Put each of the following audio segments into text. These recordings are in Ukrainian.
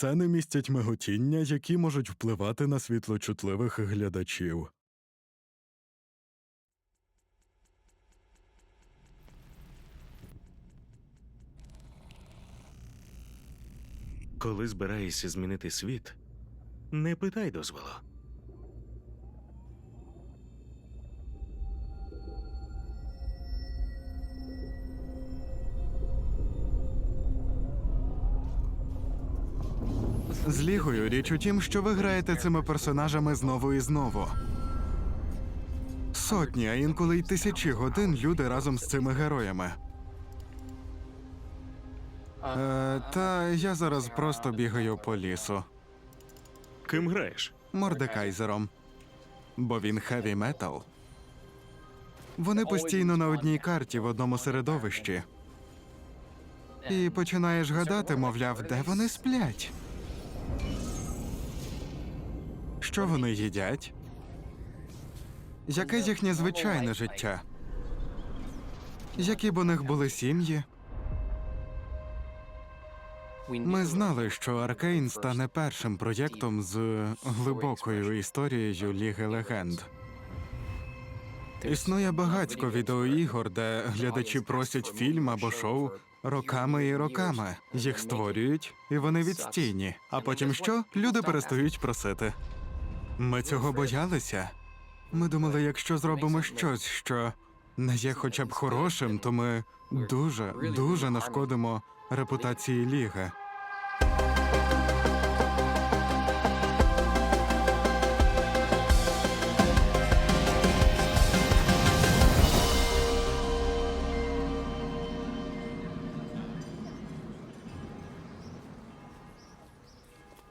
Сцени містять миготіння, які можуть впливати на світлочутливих глядачів. Коли збираєшся змінити світ, не питай дозволу. З лігою річ у тім, що ви граєте цими персонажами знову і знову. Сотні, а інколи й тисячі годин люди разом з цими героями. Е, та я зараз просто бігаю по лісу. Ким граєш? Мордекайзером. Бо він хеві метал. Вони постійно на одній карті в одному середовищі. І починаєш гадати, мовляв, де вони сплять. Що вони їдять? Яке їхнє звичайне життя? Які б у них були сім'ї? Ми знали, що Аркейн стане першим проєктом з глибокою історією Ліги Легенд. Існує багатько відеоігор, де глядачі просять фільм або шоу роками і роками. Їх створюють, і вони відстійні. А потім що? Люди перестають просити. Ми цього боялися. Ми думали, якщо зробимо щось, що не є хоча б хорошим, то ми дуже, дуже нашкодимо репутації ліги.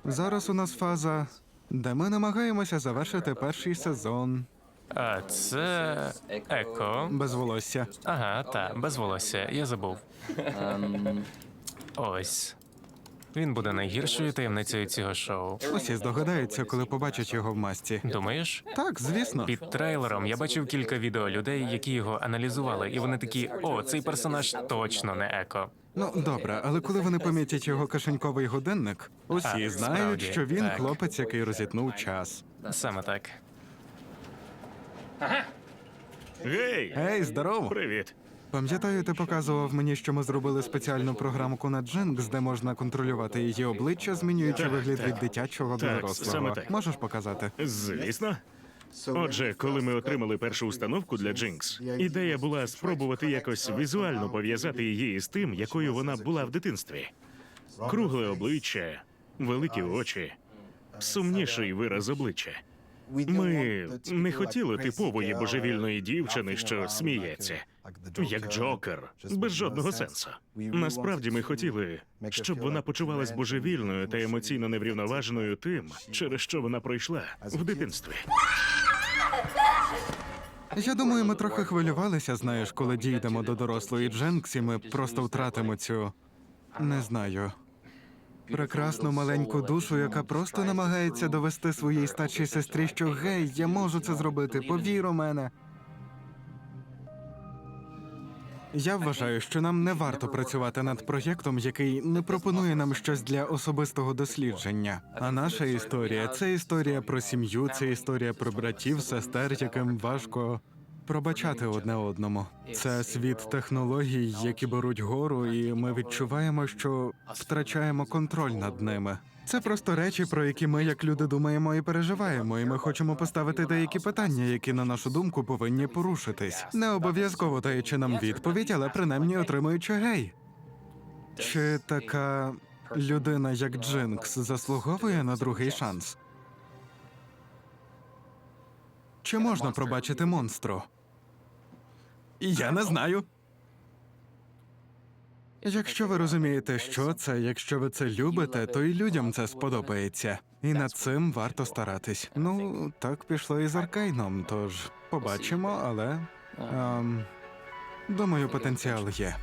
Зараз у нас фаза, де ми намагаємося завершити перший сезон А це еко. без волосся. Ага, та, без волосся, я забув. Ось. Він буде найгіршою таємницею цього шоу. Усі здогадаються, коли побачать його в масці. Думаєш? Так, звісно. Під трейлером я бачив кілька відео людей, які його аналізували, і вони такі: о, цей персонаж точно не еко. Ну добре, але коли вони помітять його кишеньковий годинник, усі А, знають, справді, що він так. хлопець, який розітнув час. Саме так. Гей! Гей, здорово! Привіт! Пам'ятаю, ти показував мені, що ми зробили спеціальну програмку на Джинкс, де можна контролювати її обличчя, змінюючи Так, вигляд так. від дитячого до Так, дорослого. саме так. Можеш показати? Звісно. Отже, коли ми отримали першу установку для Джинкс, ідея була спробувати якось візуально пов'язати її із тим, якою вона була в дитинстві. Кругле обличчя, великі очі, сумніший вираз обличчя. Ми не хотіли типової божевільної дівчини, що сміється, як Джокер, без жодного сенсу. Насправді ми хотіли, щоб вона почувалась божевільною та емоційно неврівноваженою тим, через що вона пройшла в дитинстві. Я думаю, ми трохи хвилювалися, знаєш, коли дійдемо до дорослої Дженксі, ми просто втратимо цю. Не знаю. Прекрасну маленьку душу, яка просто намагається довести своїй старшій сестрі, що гей, я можу це зробити, повір у мене. Я вважаю, що нам не варто працювати над проєктом, який не пропонує нам щось для особистого дослідження. А наша історія це історія про сім'ю, це історія про братів, сестер, яким важко пробачати одне одному. Це світ технологій, які беруть гору, і ми відчуваємо, що втрачаємо контроль над ними. Це просто речі, про які ми, як люди, думаємо і переживаємо, і ми хочемо поставити деякі питання, які, на нашу думку, повинні порушитись. Не обов'язково даючи нам відповідь, але принаймні отримуючи гей. Чи така людина, як Джинкс, заслуговує на другий шанс? Чи можна пробачити монстру? Я не знаю. Якщо ви розумієте, що це, якщо ви це любите, то і людям це сподобається. І над цим варто старатись. Ну, так пішло і з Аркейном, тож побачимо, але. Ем, думаю, потенціал є.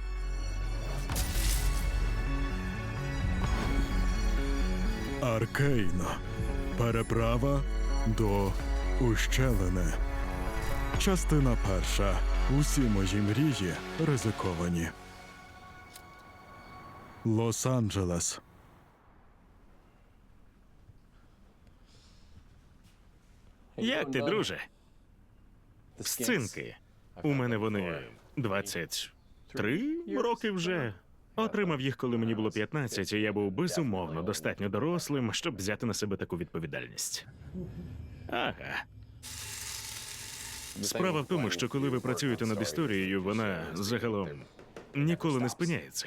Аркейн. Переправа до ущелини. Частина перша. Усі мої мрії ризиковані. Лос-Анджелес. Як ти, друже? Сцинки. У мене вони 23 роки вже. Отримав їх, коли мені було 15, і я був безумовно достатньо дорослим, щоб взяти на себе таку відповідальність. Ага. Справа в тому, що коли ви працюєте над історією, вона загалом ніколи не спиняється.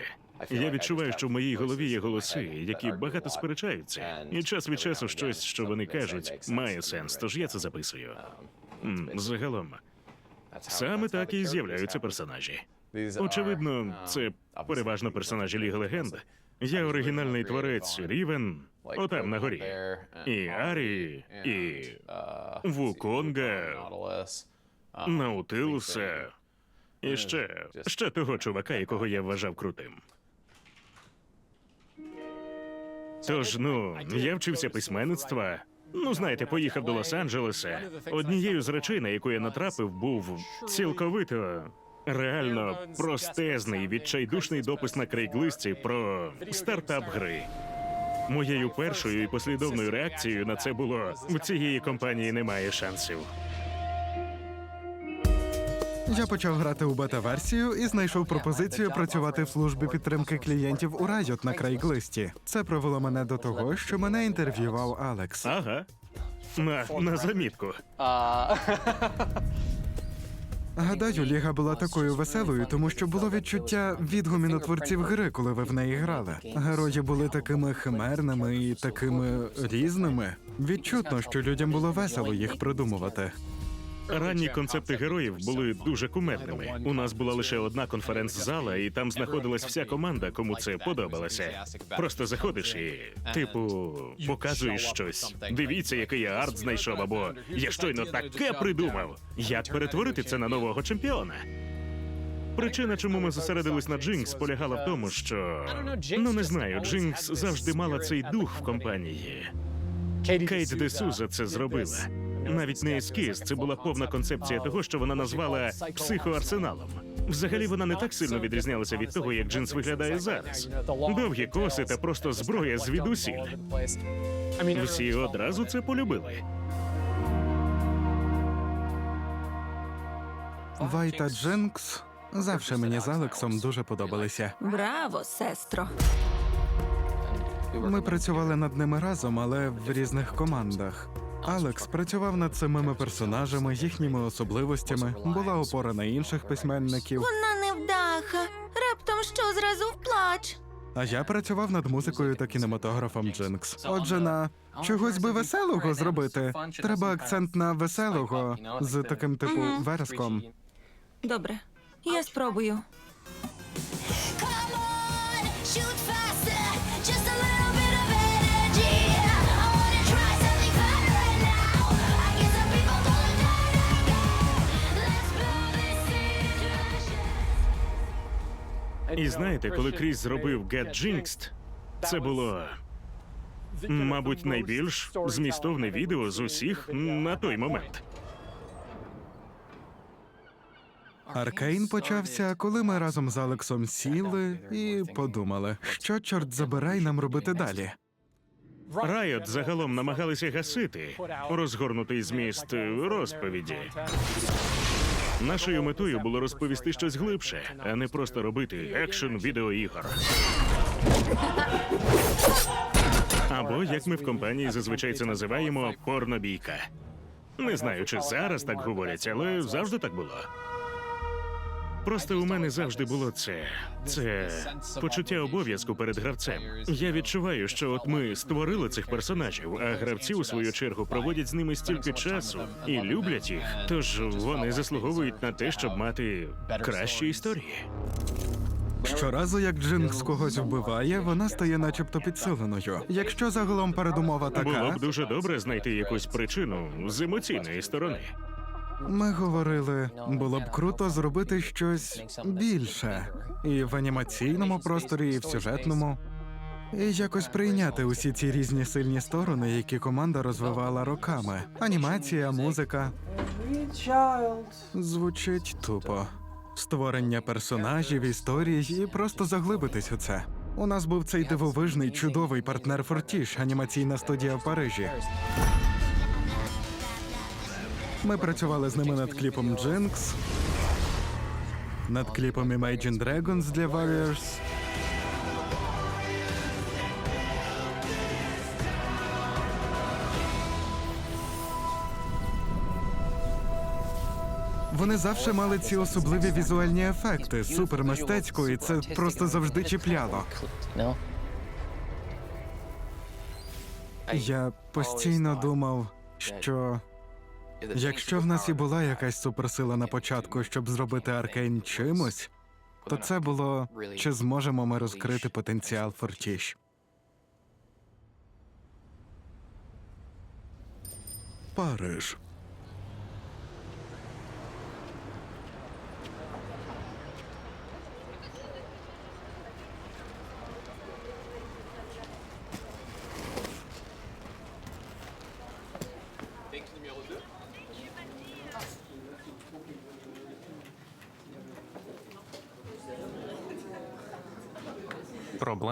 Я відчуваю, що в моїй голові є голоси, які багато сперечаються, і час від часу щось, що вони кажуть, має сенс. Тож я це записую. Загалом, саме так і з'являються персонажі. Очевидно, це переважно персонажі Ліги Легенд. Я оригінальний творець Рівен, отам на горі. І Арі, і Вуконга, Наутилуса, і ще, ще того чувака, якого я вважав крутим. Тож, ну, я вчився письменництва. Ну, знаєте, поїхав до Лос-Анджелеса. Однією з речей, на яку я натрапив, був цілковито реально простезний, відчайдушний допис на крейглисті про стартап гри. Моєю першою і послідовною реакцією на це було в цієї компанії немає шансів. Я почав грати у бета-версію і знайшов пропозицію працювати в службі підтримки клієнтів у Riot на крайглисті. Це привело мене до того, що мене інтерв'ював Алекс. Ага. На, на замітку. Гадаю, ліга була такою веселою, тому що було відчуття відгуміну творців гри, коли ви в неї грали. Герої були такими химерними і такими різними. Відчутно, що людям було весело їх придумувати. Ранні концепти героїв були дуже кумедними. У нас була лише одна конференц-зала, і там знаходилась вся команда, кому це подобалося. Просто заходиш і, типу, показуєш щось. Дивіться, який я арт знайшов, або я щойно таке придумав. Як перетворити це на нового чемпіона? Причина, чому ми зосередились на Джинкс, полягала в тому, що ну не знаю, Джинкс завжди мала цей дух в компанії. Кейт Де Суза це зробила. Навіть не ескіз, це була повна концепція того, що вона назвала психоарсеналом. Взагалі вона не так сильно відрізнялася від того, як джинс виглядає зараз. Довгі коси та просто зброя звідусіль. Всі одразу це полюбили. Вай та Дженкс завжди мені з Алексом дуже подобалися. Браво, сестро. Ми працювали над ними разом, але в різних командах. Алекс працював над самими персонажами, їхніми особливостями, була опора на інших письменників. Вона невдаха. Раптом що зразу в плач. А я працював над музикою та кінематографом Джинкс. Отже, на чогось би веселого зробити. Треба акцент на веселого з таким типу вереском. Добре, я спробую. Come on, shoot знаєте, коли Кріс зробив Get Jinxed, це було, мабуть, найбільш змістовне відео з усіх на той момент. Аркейн почався, коли ми разом з Алексом сіли і подумали, що чорт забирай нам робити далі. Райот загалом намагалися гасити розгорнутий зміст розповіді. Нашою метою було розповісти щось глибше, а не просто робити екшн відеоігор. Або, як ми в компанії зазвичай це називаємо, порнобійка. Не знаю, чи зараз так говорять, але завжди так було. Просто у мене завжди було це. Це почуття обов'язку перед гравцем. Я відчуваю, що от ми створили цих персонажів, а гравці, у свою чергу, проводять з ними стільки часу і люблять їх. Тож вони заслуговують на те, щоб мати кращі історії. Щоразу, як Джинкс когось вбиває, вона стає начебто підсиленою. Якщо загалом передумова така, Було б дуже добре знайти якусь причину з емоційної сторони. Ми говорили, було б круто зробити щось більше і в анімаційному просторі, і в сюжетному. І якось прийняти усі ці різні сильні сторони, які команда розвивала роками. Анімація, музика. Звучить тупо. Створення персонажів, історій і просто заглибитись у це. У нас був цей дивовижний, чудовий партнер Фортіш, анімаційна студія в Парижі. Ми працювали з ними над кліпом Jinx, над кліпом Imagine Dragons для Warriors. Вони завжди мали ці особливі візуальні ефекти, супер мистецько, і це просто завжди чіпляло. Я постійно думав, що якщо в нас і була якась суперсила на початку, щоб зробити Аркейн чимось, то це було чи зможемо ми розкрити потенціал Фортіш. Париж.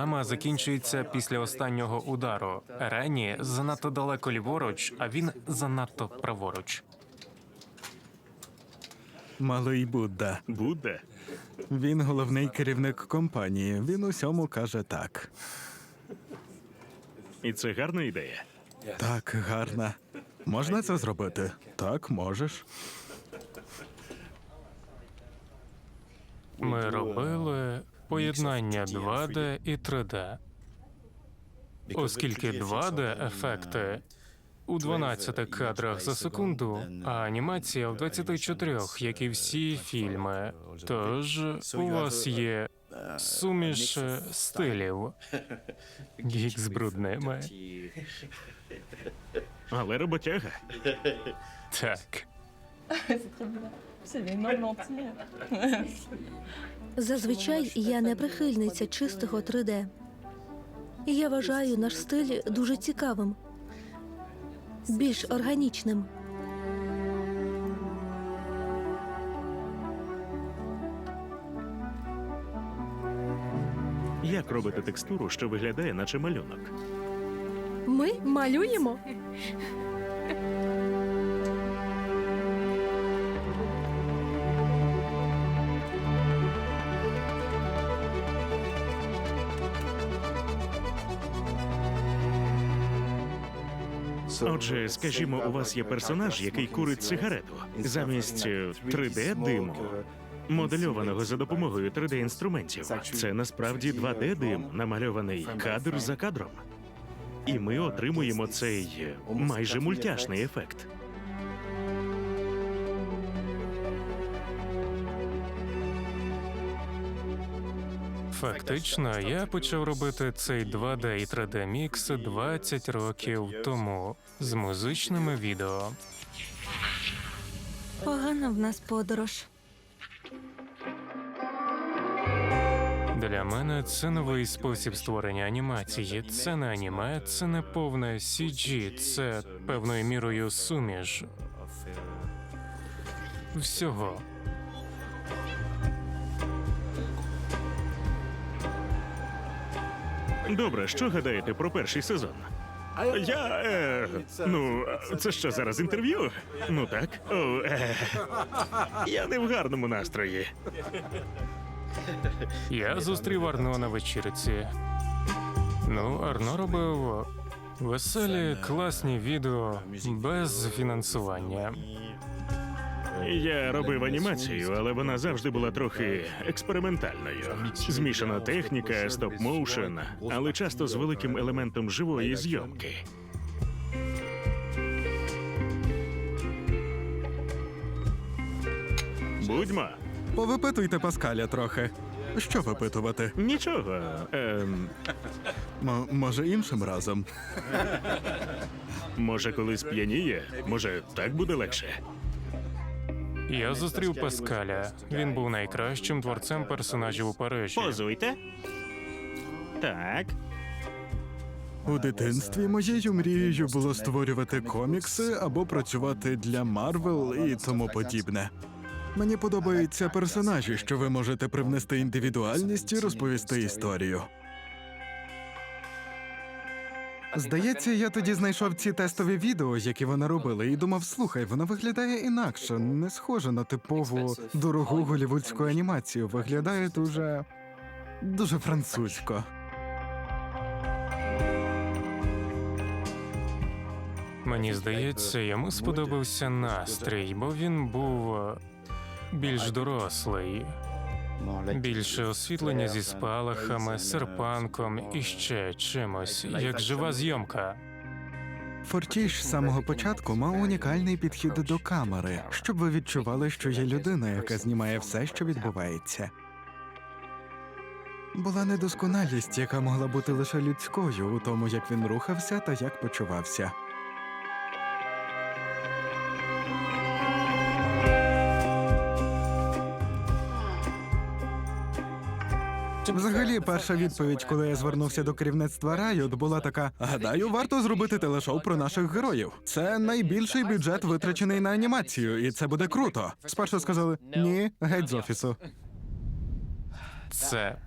Проблема закінчується після останнього удару. Рені занадто далеко ліворуч, а він занадто праворуч. Малий Будда. Будда. Він головний керівник компанії. Він усьому каже так. І це гарна ідея. Так, гарна. Можна це зробити? Так, можеш. Ми робили поєднання 2D і 3D. Оскільки 2D ефекти у 12 кадрах за секунду, а анімація в 24, як і всі фільми. Тож у вас є суміш стилів. Гік з брудними. Але роботяга. Так. C'est entiers. Зазвичай я не прихильниця чистого 3D. Я вважаю наш стиль дуже цікавим, більш органічним. Як робити текстуру, що виглядає, наче малюнок? Ми малюємо. Отже, скажімо, у вас є персонаж, який курить сигарету. Замість е, 3D диму, модельованого за допомогою 3D інструментів. Це насправді 2D дим, намальований кадр за кадром. І ми отримуємо цей е, майже мультяшний ефект. Фактично, я почав робити цей 2D і 3D мікс 20 років тому з музичними відео. Погана в нас подорож. Для мене це новий спосіб створення анімації. Це не аніме, це не повне CG, це певною мірою суміш. Всього. Добре, що гадаєте про перший сезон? Я. Е, ну, це що зараз інтерв'ю? Ну так. О, е, я не в гарному настрої. Я зустрів Арно на вечірці. Ну, Арно робив веселі, класні відео без фінансування. Я робив анімацію, але вона завжди була трохи експериментальною. Змішана техніка, стоп-моушен, але часто з великим елементом живої зйомки. Будьмо. Повипитуйте Паскаля трохи. Що випитувати? Нічого. Ем, М- може, іншим разом. може, коли сп'яніє, може, так буде легше. Я зустрів Паскаля. Він був найкращим творцем персонажів у Парижі. Позуйте. Так. У дитинстві моєю мрією було створювати комікси або працювати для Марвел і тому подібне. Мені подобаються персонажі, що ви можете привнести індивідуальність і розповісти історію. Здається, я тоді знайшов ці тестові відео, які вони робили, і думав, слухай, воно виглядає інакше, не схоже на типову дорогу голівудську анімацію. Виглядає дуже. дуже французько. Мені здається, йому сподобався настрій, бо він був е, більш дорослий. Більше освітлення зі спалахами, серпанком і ще чимось, як жива зйомка. Фортіш з самого початку мав унікальний підхід до камери, щоб ви відчували, що є людина, яка знімає все, що відбувається. Була недосконалість, яка могла бути лише людською у тому, як він рухався та як почувався. Взагалі, перша відповідь, коли я звернувся до керівництва Riot, була така: гадаю, варто зробити телешоу про наших героїв. Це найбільший бюджет витрачений на анімацію, і це буде круто. Спершу сказали ні, геть з офісу. Це.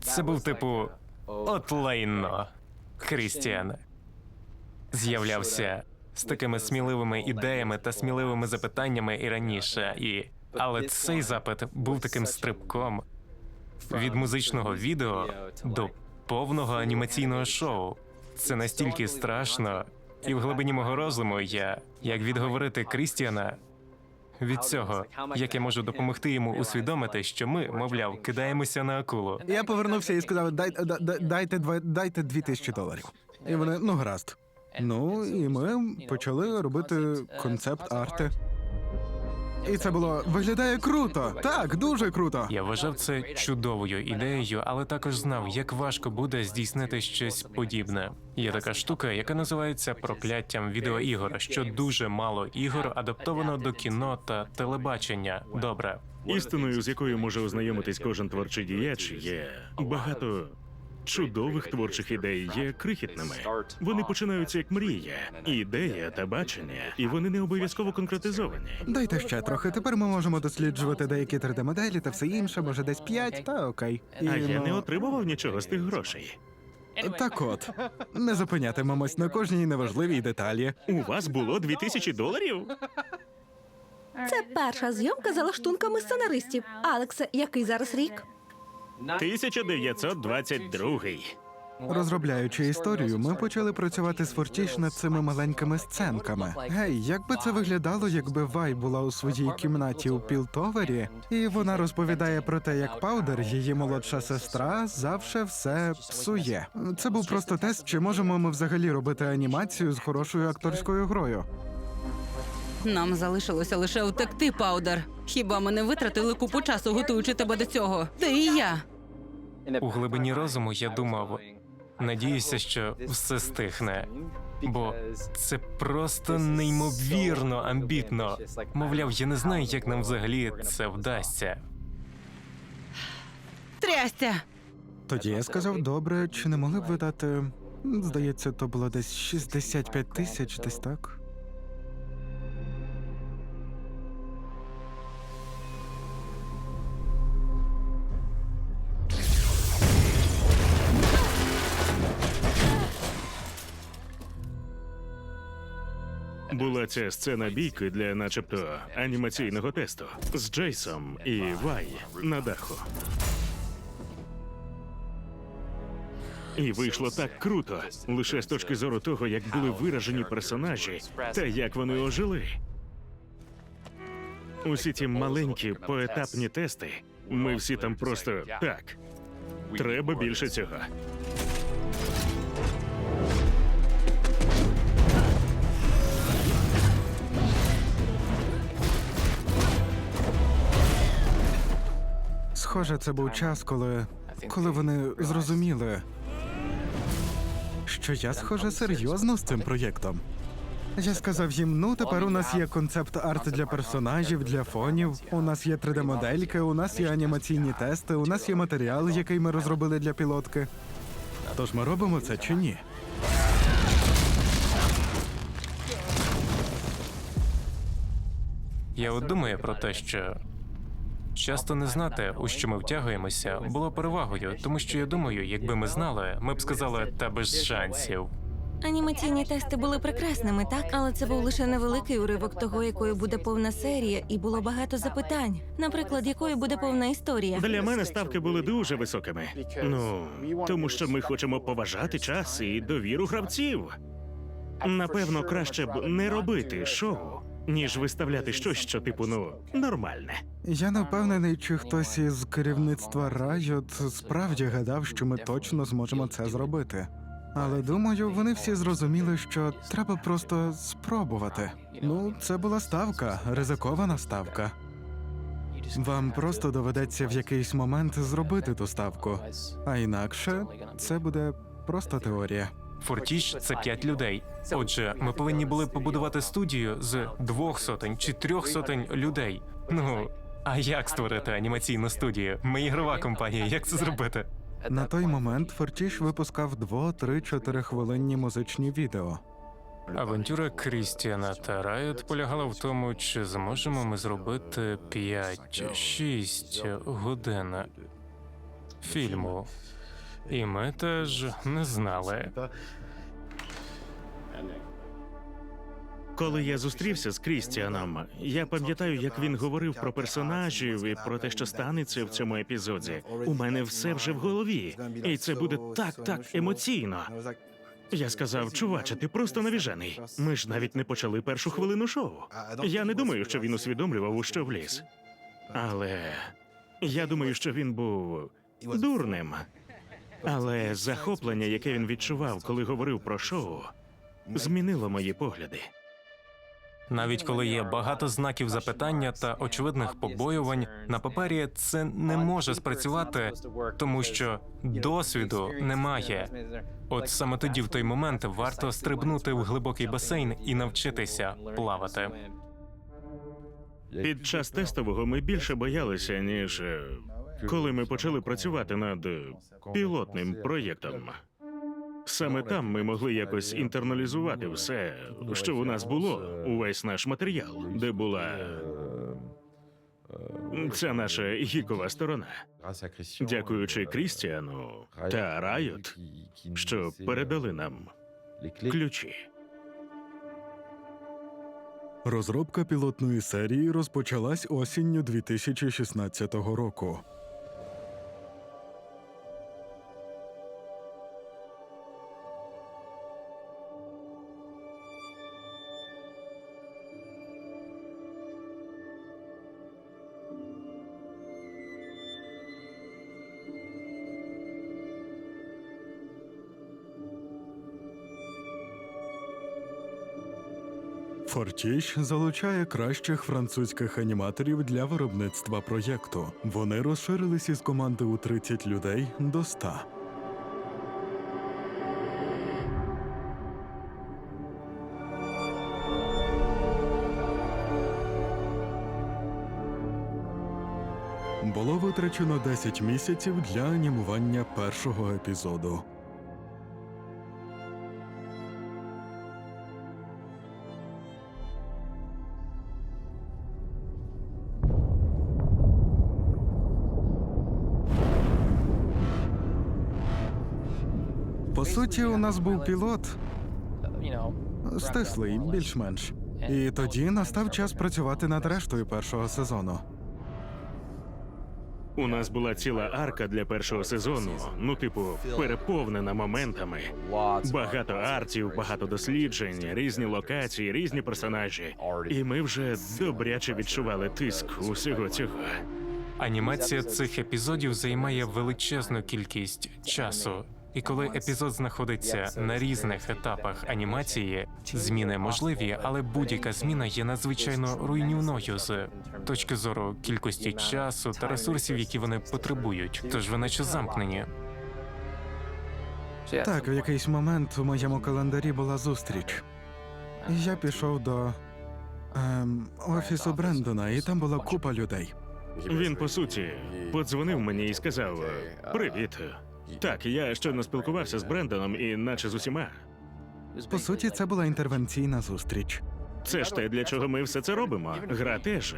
Це був типу. От лайно. Крістіан. З'являвся з такими сміливими ідеями та сміливими запитаннями і раніше, і. Але цей запит був таким стрибком від музичного відео до повного анімаційного шоу. Це настільки страшно, і в глибині мого розуму я як відговорити Крістіана від цього, як я можу допомогти йому усвідомити, що ми, мовляв, кидаємося на акулу. Я повернувся і сказав: Дай, да- да- дайте два дайте дві тисячі доларів. І вони ну гаразд. Ну і ми почали робити концепт арти. І це було виглядає круто. Так, дуже круто. Я вважав це чудовою ідеєю, але також знав, як важко буде здійснити щось подібне. Є така штука, яка називається прокляттям відеоігор, що дуже мало ігор адаптовано до кіно та телебачення. Добре, Істиною, з якою може ознайомитись кожен творчий діяч, є багато чудових творчих ідей є крихітними. Вони починаються як мрія, ідея та бачення, і вони не обов'язково конкретизовані. Дайте ще трохи. Тепер ми можемо досліджувати деякі 3D-моделі та все інше, може десь 5, та окей. І, А я ну, не отримував нічого з тих грошей. Так от, не зупинятимемось на кожній неважливій деталі. У вас було 2000 доларів? Це перша зйомка за лаштунками сценаристів. Алексе, який зараз рік? 1922. Розробляючи історію, ми почали працювати з Фортіш над цими маленькими сценками. Гей, як би це виглядало, якби Вай була у своїй кімнаті у Пілтовері, і вона розповідає про те, як Паудер, її молодша сестра, завше все псує. Це був просто тест, чи можемо ми взагалі робити анімацію з хорошою акторською грою. Нам залишилося лише втекти, Паудер. Хіба ми не витратили купу часу, готуючи тебе до цього? Ти і я. У глибині розуму я думав, надіюся, що все стихне. Бо це просто неймовірно амбітно. Мовляв, я не знаю, як нам взагалі це вдасться. Трястя! Тоді я сказав, добре, чи не могли б ви дати. Здається, то було десь 65 тисяч, десь так. Була ця сцена бійки для, начебто, анімаційного тесту з Джейсом і Вай на даху. І вийшло так круто, лише з точки зору того, як були виражені персонажі та як вони ожили. Усі ті маленькі поетапні тести. Ми всі там просто так. Треба більше цього. Схоже, це був час, коли. коли вони зрозуміли, що я, схоже, серйозно з цим проєктом. Я сказав їм: ну тепер у нас є концепт арт для персонажів, для фонів. У нас є 3D-модельки, у нас є анімаційні тести, у нас є матеріал, який ми розробили для пілотки. Тож ми робимо це чи ні? Я от думаю про те, що Часто не знати, у що ми втягуємося, було перевагою, тому що я думаю, якби ми знали, ми б сказали та без шансів. Анімаційні тести були прекрасними, так? Але це був лише невеликий уривок того, якою буде повна серія, і було багато запитань. Наприклад, якою буде повна історія. Для мене ставки були дуже високими. Ну тому що ми хочемо поважати час і довіру гравців. Напевно, краще б не робити шоу, ніж виставляти щось, що типу, ну, нормальне. Я не впевнений, чи хтось із керівництва Riot справді гадав, що ми точно зможемо це зробити. Але думаю, вони всі зрозуміли, що треба просто спробувати. Ну, це була ставка, ризикована ставка. Вам просто доведеться в якийсь момент зробити ту ставку, а інакше це буде просто теорія. Фортіч це п'ять людей. Отже, ми повинні були побудувати студію з двох сотень чи трьох сотень людей. Ну а як створити анімаційну студію? Ми ігрова компанія. Як це зробити? На той момент Фортіш випускав 2-3-4 хвилинні музичні відео. Авантюра Крістіана та Райот полягала в тому, чи зможемо ми зробити 5-6 годин фільму. І ми теж не знали. Коли я зустрівся з Крістіаном, я пам'ятаю, як він говорив про персонажів і про те, що станеться в цьому епізоді. У мене все вже в голові, і це буде так, так емоційно. Я сказав, чуваче, ти просто навіжений. Ми ж навіть не почали першу хвилину шоу. Я не думаю, що він усвідомлював, у що вліз. Але я думаю, що він був дурним. Але захоплення, яке він відчував, коли говорив про шоу, змінило мої погляди. Навіть коли є багато знаків запитання та очевидних побоювань, на папері це не може спрацювати, тому що досвіду немає. От саме тоді, в той момент, варто стрибнути в глибокий басейн і навчитися плавати. Під час тестового ми більше боялися, ніж е, коли ми почали працювати над пілотним проєктом. Саме там ми могли якось інтерналізувати все, що у нас було, увесь наш матеріал, де була ця наша гікова сторона. Дякуючи Крістіану та Райот, що передали нам ключі. Розробка пілотної серії розпочалась осінню 2016 року. Фортіш залучає кращих французьких аніматорів для виробництва проєкту. Вони розширились із команди у 30 людей до 100. Було витрачено 10 місяців для анімування першого епізоду. По у нас був пілот стислий, більш-менш. І тоді настав час працювати над рештою першого сезону. У нас була ціла арка для першого сезону. Ну, типу, переповнена моментами. Багато артів, багато досліджень, різні локації, різні персонажі. І ми вже добряче відчували тиск усього цього. Анімація цих епізодів займає величезну кількість часу. І коли епізод знаходиться на різних етапах анімації, зміни можливі, але будь-яка зміна є надзвичайно руйнівною з точки зору кількості часу та ресурсів, які вони потребують. Тож ви наче замкнені. Так, в якийсь момент у моєму календарі була зустріч. І я пішов до ем, офісу Брендона, і там була купа людей. Він по суті подзвонив мені і сказав: Привіт. Так, я щойно спілкувався з Брендоном і наче з усіма. По суті, це була інтервенційна зустріч. Це ж те, для чого ми все це робимо. Гра теж.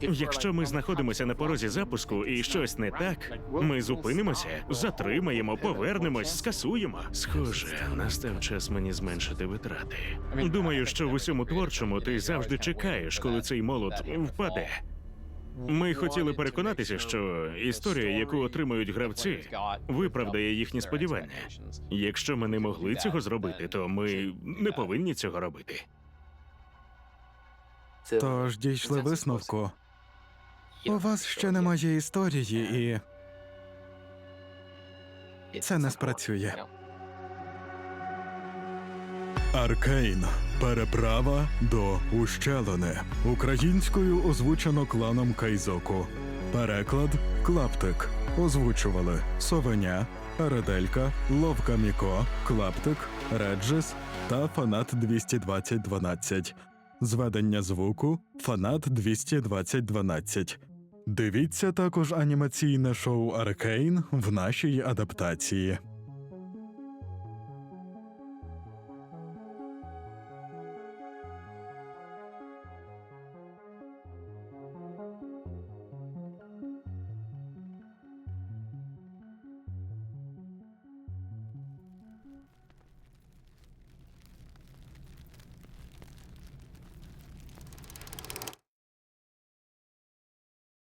Якщо ми знаходимося на порозі запуску і щось не так, ми зупинимося, затримаємо, повернемось, скасуємо. Схоже, настав час мені зменшити витрати. Думаю, що в усьому творчому ти завжди чекаєш, коли цей молот впаде. Ми хотіли переконатися, що історія, яку отримують гравці, виправдає їхні сподівання. Якщо ми не могли цього зробити, то ми не повинні цього робити. Тож дійшли висновку. У вас ще немає історії, і це не спрацює. Аркейн. Переправа до ущелини. Українською озвучено кланом Кайзоку. Переклад Клаптик. Озвучували Совеня, Ределька, Ловка Міко, Клаптик, Реджис та Фанат 22012. Зведення звуку Фанат 22012. Дивіться також анімаційне шоу Аркейн в нашій адаптації.